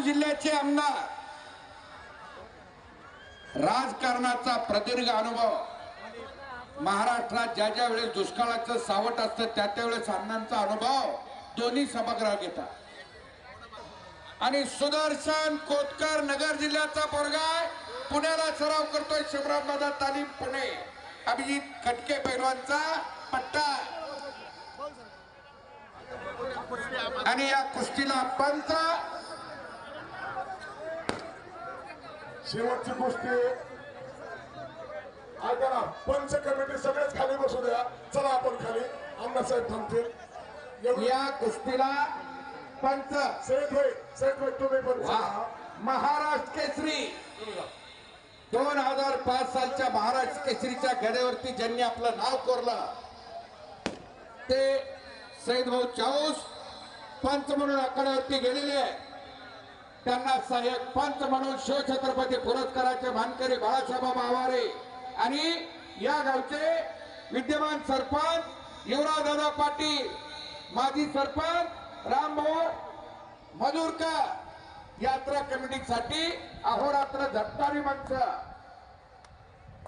लातूर जिल्ह्याचे आमदार. राजकारणाचा प्रदीर्घ अनुभव. महाराष्ट्रात ज्या ज्या वेळेस दुष्काळाचं सावट असतं त्या त्यावेळेस अण्णांचा अनुभव दोन्ही सभागृह घेतात. आणि सुदर्शन कोतकर नगर जिल्ह्याचा पोरगा पुण्याला सराव करतोय शिवराम तालीम पुणे. अभिजित खटके पैलवानचा पट्टा. आणि या कुस्तीला पंच शेवटची गोष्टी ऐका ना पंच कमिटी सगळेच खाली बसू द्या. चला आपण खाली. अण्णासाहेब थांबतील. या कुस्तीला पंच. सेठ भाई सेठ भाई तुम्ही पण. महाराष्ट्र केसरी. दोन हजार पाच सालच्या महाराष्ट्र केसरीच्या गड्यावरती ज्यांनी आपलं नाव कोरलं ते सैद भाऊ चाऊस पंच म्हणून आखाड्यावरती गेलेले आहे त्यांना सहाय्यक पंच म्हणून शिवछत्रपती पुरस्काराचे मानकरी बाळासाहेब आवारे आणि या गावचे विद्यमान सरपंच युवराजदादा पाटील माजी सरपंच रामभाऊ मधुरकर यात्रा कमिटीसाठी अहोरात्र झटणारी माणसं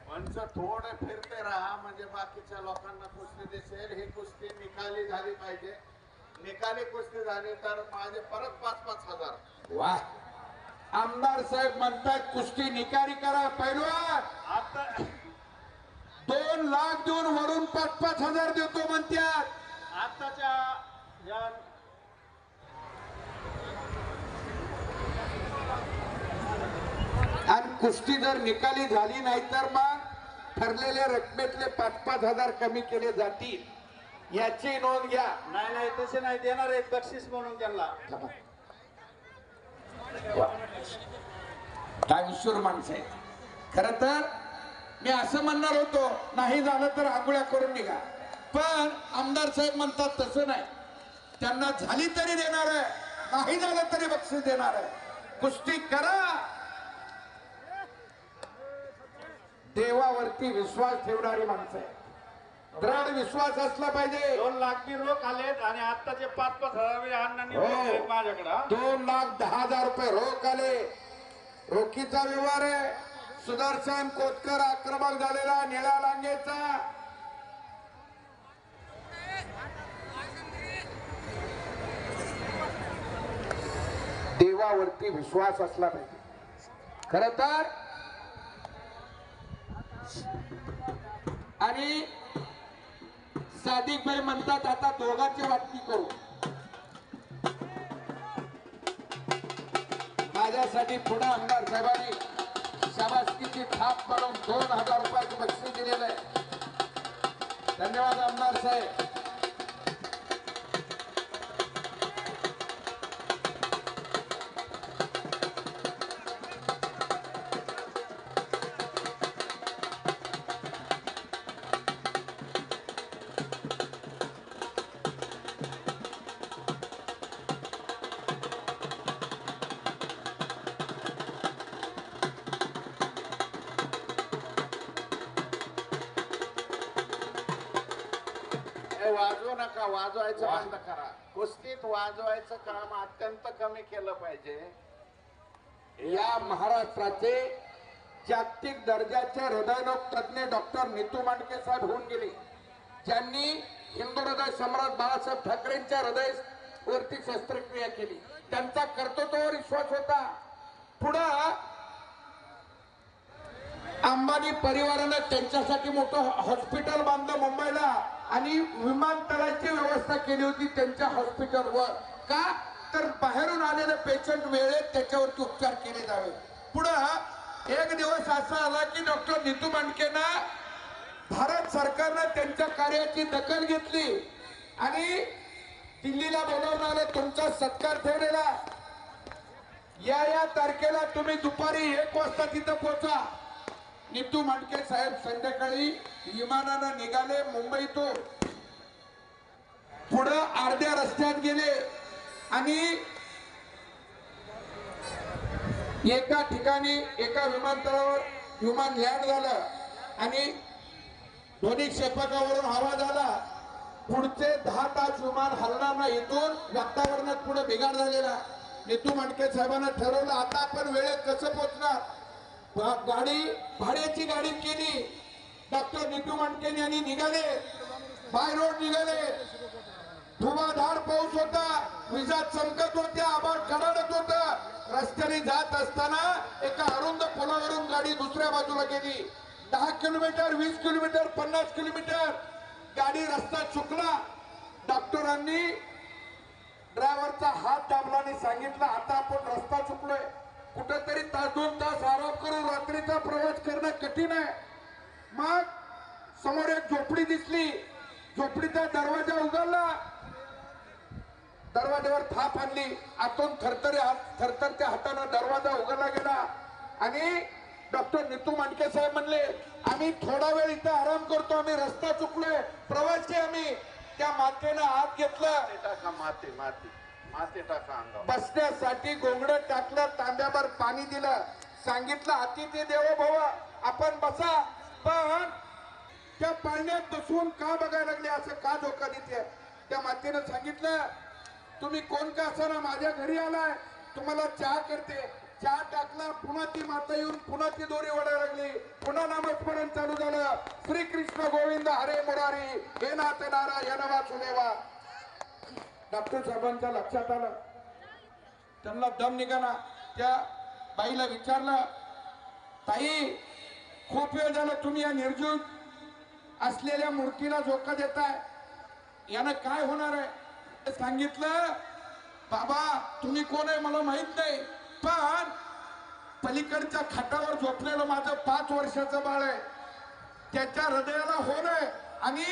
मंच थोडे फिरते राहा म्हणजे बाकीच्या लोकांना कुस्ती दिसेल ही कुस्ती निकाली झाली पाहिजे. निकाली कुस्ती झाली तर माझे परत पाच पाच हजार. वा. आमदार साहेब म्हणतात कुस्ती निकारी करा पैलवान. आता दोन लाख देऊन वरून पाच पाच हजार देतो म्हणतात. आताच्या या आणि कुस्ती जर निकाली झाली नाही तर मग ठरलेल्या रकमेतले पाच पाच हजार कमी केले जातील. याची नोंद घ्या. नाही नाही तसे नाही देणार आहेत बक्षीस म्हणून त्यांना. दानशूर माणसं आहे. खर तर मी असं म्हणणार होतो नाही झालं तर आंघोळ्या करून निघा. पण आमदार साहेब म्हणतात तसं नाही. त्यांना झाली तरी देणार आहे नाही झालं तरी बक्षीस देणार आहे. कुस्ती करा. देवावरती विश्वास ठेवणारी माणसं आहे. दृढ विश्वास असला पाहिजे. दोन लाख बी रोख आलेत आणि आताचे पाच पाच हजार अण्णांनी हो. माझ्याकडे. दोन लाख दहा हजार रुपये रोख आले. रोखीचा व्यवहार आहे. सुदर्शन कोतकर आक्रमक झालेला निळा लांगेचा. देवावरती विश्वास असला पाहिजे. खर तर आणि सादिक भाई म्हणतात आता दोघांची वाटणी करू. माझ्यासाठी पुन्हा आमदार साहेबांनी शाबासकीची थाप म्हणून दोन हजार रुपयाचे बक्षीस दिलेलं आहे. धन्यवाद आमदार साहेब. वाजवू नका वाजवायचं बंद करा. कुस्तीत वाजवायचं काम अत्यंत कमी केलं पाहिजे. या महाराष्ट्राचे जागतिक दर्जाचे हृदयरोग तज्ञ डॉक्टर नितू मांडके साहेब होऊन गेले. ज्यांनी हिंदू हृदय सम्राट बाळासाहेब ठाकरेंच्या हृदय वरती शस्त्रक्रिया केली. त्यांचा कर्तृत्वावर विश्वास होता. पुढं अंबानी परिवारानं त्यांच्यासाठी मोठं हॉस्पिटल बांधलं मुंबईला आणि विमानतळाची व्यवस्था केली होती त्यांच्या हॉस्पिटलवर. का? तर बाहेरून आलेले पेशंट वेळेत त्याच्यावरती उपचार केले जावे. पुढं एक दिवस असा आला की डॉक्टर नितू मांडकेना भारत सरकारनं त्यांच्या कार्याची दखल घेतली आणि दिल्लीला बोलावून आलं तुमचा सत्कार ठेवलेला. या या तारखेला तुम्ही दुपारी एक वाजता तिथं पोहोचा. नितू मंडके साहेब संध्याकाळी विमानानं निघाले मुंबईतून. पुढं अर्ध्या रस्त्यात गेले. आणि एका ठिकाणी एका विमानतळावर विमान लँड झालं. आणि दोन्ही क्षेपकावरून हवा झाला. पुढचे दहा तास विमान हलणार नाही. इथून वातावरणात पुढे बिघाड झालेला. नितू मंडके साहेबांना ठरवलं आता आपण वेळेत कसं पोहोचणार गाडी भाड्याची गाडी केली. डॉक्टर नितू मांडके यांनी निघाले. बाय रोड निघाले. धुवाधार पाऊस होता. विजा चमकत होत्या. आभाळ कडाडत होत. रस्त्याने जात असताना एका अरुंद पुलावरून गाडी दुसऱ्या बाजूला गेली. दहा किलोमीटर वीस किलोमीटर पन्नास किलोमीटर. गाडी रस्ता चुकला. डॉक्टरांनी ड्रायव्हरचा हात दाबला आणि सांगितलं आता आपण रस्ता चुकलोय. कुठेतरी तास दोन तास आराम करून रात्रीचा प्रवास करणं कठीण आहे. मग समोर एक झोपडी दिसली. झोपडीचा दरवाजा उघडला. दरवाज्यावर थाप आणली. आतून थरथरे हात थरथरत्या दरवाजा उघडला गेला. आणि डॉक्टर नितू मांडके साहेब म्हणले आम्ही थोडा वेळ इथे आराम करतो. आम्ही रस्ता चुकलोय. प्रवासी आम्ही. त्या मातेनं हात घेतला. माते माते माती. माती टाका अंगावर. बसण्यासाठी गोंगड टाकलं तांब्यावर पाणी दिलं. सांगितलं अतिथी देवो भव आपण बसा. पण त्या पाण्यात बसवून का बघायला लागले असं का धोका देते? त्या मातेनं सांगितलं तुम्ही कोण का ना माझ्या घरी आलाय तुम्हाला चहा करते. चहा टाकला पुन्हा ती माता येऊन पुन्हा ती दोरी ओढायला लागली. पुन्हा नामस्मरण चालू झालं. श्री कृष्ण गोविंद हरे मुरारी हे नाथ नारायण वासुदेवा. डॉक्टर साहेबांच्या लक्षात आलं. त्यांना दम निघाला. त्या बाईला विचारलं ताई खूप वेळ झाला तुम्ही या निर्जीव असलेल्या मूर्तीला धोका देताय. यानं काय होणार आहे? ते सांगितलं बाबा तुम्ही कोण आहे मला माहीत नाही पण पलीकडच्या खाटावर झोपलेलं माझं पाच वर्षाचं बाळ आहे. त्याच्या हृदयाला होण आणि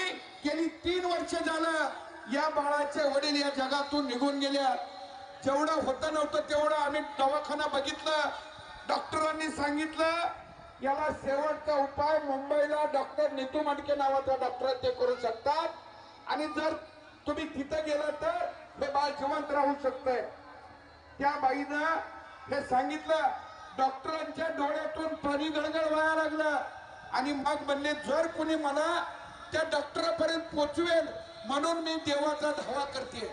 गेली तीन वर्ष झालं या बाळाचे वडील या जगातून निघून गेल्या. जेवढं होतं नव्हतं तेवढं आम्ही दवाखाना बघितलं डॉक्टरांनी सांगितलं. याला शेवटचा उपाय मुंबईला डॉक्टर नितू मटके नावाचा डॉक्टर ते करू शकतात. आणि जर तुम्ही तिथं गेला तर हे बाळ जिवंत राहू शकतंय. त्या बाईनं हे सांगितलं डॉक्टरांच्या डोळ्यातून पाणी गळगळ व्हायला लागलं. आणि मग म्हणले जर कुणी मला त्या डॉक्टरापर्यंत पोचवेल म्हणून मी देवाचा धावा करते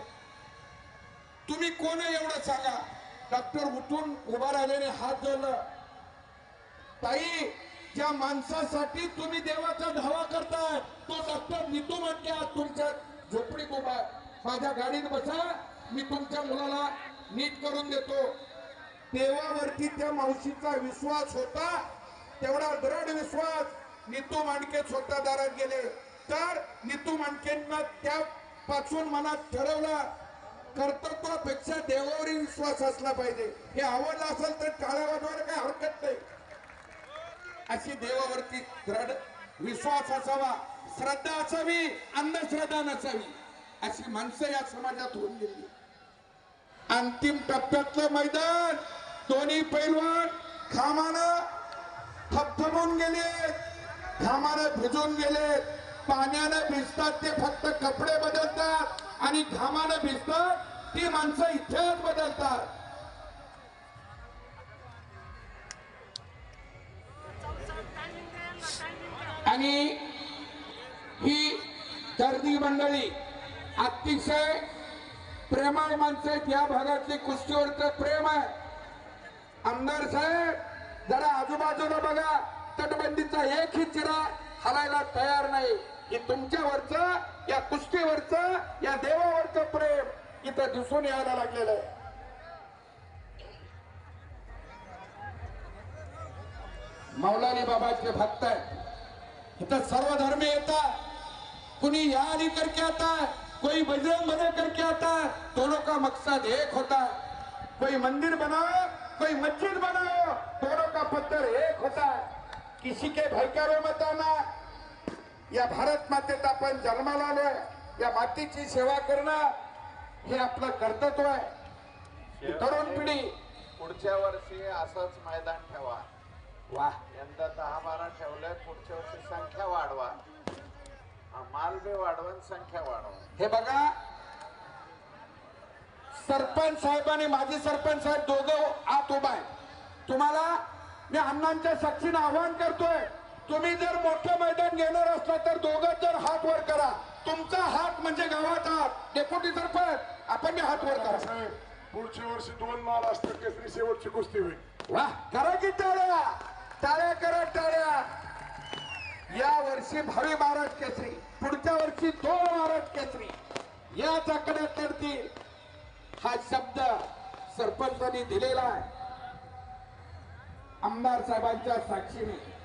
तुम्ही कोण एवढं सांगा. डॉक्टर उठून उभा राहिल्याने हात झालं ताई ज्या माणसासाठी तुम्ही देवाचा धावा करताय तो डॉक्टर नितू म्हणते आज तुमच्या झोपडीत उभा माझ्या गाडीत बसा. मी तुमच्या मुलाला नीट करून देतो. देवावरती त्या मावशीचा विश्वास होता. तेवढा दृढ विश्वास नितू मांडके स्वतः दारात गेले. तर नितू मांडकेंना त्यापासून मनात ठरवलं कर्तृत्वापेक्षा देवावरील विश्वास असला पाहिजे. हे आवडलं असेल तर टाळ्या वाजवायला काही हरकत नाही. अशी देवावरती दृढ विश्वास असावा श्रद्धा असावी अंधश्रद्धा नसावी अशी माणसं या समाजात होऊन गेली. अंतिम टप्प्यातलं मैदान दोन्ही पैलवान खामानं थपथपून गेले घामानं भिजून गेले पाण्यानं भिजतात ते फक्त कपडे बदलतात आणि घामानं भिजतात ती माणसं इतिहास बदलतात. आणि ही गर्दी मंडळी अतिशय प्रेमाळ माणसं आहेत. या भागातली कुस्तीवरचं प्रेम आहे. आमदार साहेब जरा आजूबाजूला बघा तटबंदीचा एकही चिरा हलायला तयार नाही. की तुमच्यावरचं या कुस्तीवरचं या देवावरचं प्रेम इथं दिसून यायला लागलेलं आहे. मौलानी बाबाचे भक्त आहेत. इथं सर्व धर्म येतात. कुणी या अली करके आता है कोई बजरंग बने करके आता है दोनों का मकसद एक होता. है कोई मंदिर बनाओ कोई मस्जिद बनाओ दोनों का पत्थर एक होता. है किसी के भयकारो मत आना या भारत मातेत आपण जन्माला आलोय. या मातीची सेवा करणं हे आपलं कर्तव्य आहे. तरुण पिढी. पुढच्या वर्षी असंच मैदान ठेवा. वा. यंदा दहा बारा ठेवलंय पुढच्या वर्षी संख्या वाढवा. माल बी वाढवा संख्या वाढवा. हे बघा. सरपंच साहेब आणि माजी सरपंच साहेब दोघं आत उभा आहे तुम्हाला मी अण्णांच्या साक्षीनं आवाहन करतोय तुम्ही जर मोठं मैदान घेणार असला तर दोघं जर हात वर करा. तुमचा हात म्हणजे गावात हात. डेप्युटी सरपंच आपण हात वर करा. साहेब पुढच्या वर्षी दोन महाराष्ट्र केसरी शेवटची कुस्ती होईल. वा करा की टाळ्या. टाळ्या करा टाळ्या. या वर्षी भावी महाराज केसरी पुढच्या वर्षी दोन महाराज केसरी. या चाकड्यात लढतील हा शब्द सरपंचांनी दिलेला आहे. आमदार साहेबांच्या साक्षीने.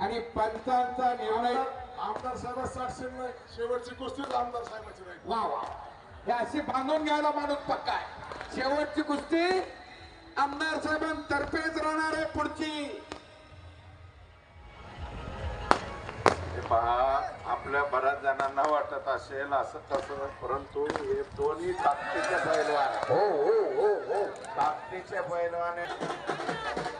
आणि पंचांचा निर्णय आमदार साहेब साक्षी नाही शेवटची कुस्ती आमदार साहेबाची नाही. वा वा. हे अशी बांधून घ्यायला माणूस पक्का आहे. शेवटची कुस्ती आमदार साहेबांतर्फेच राहणार आहे पुढची. हे पहा आपल्या बऱ्याच जणांना वाटत असेल असं तसं परंतु हे दोन्ही ताकदीचे पैलवान आहे. हो हो हो हो. ताकदीचे पैलवान आहे.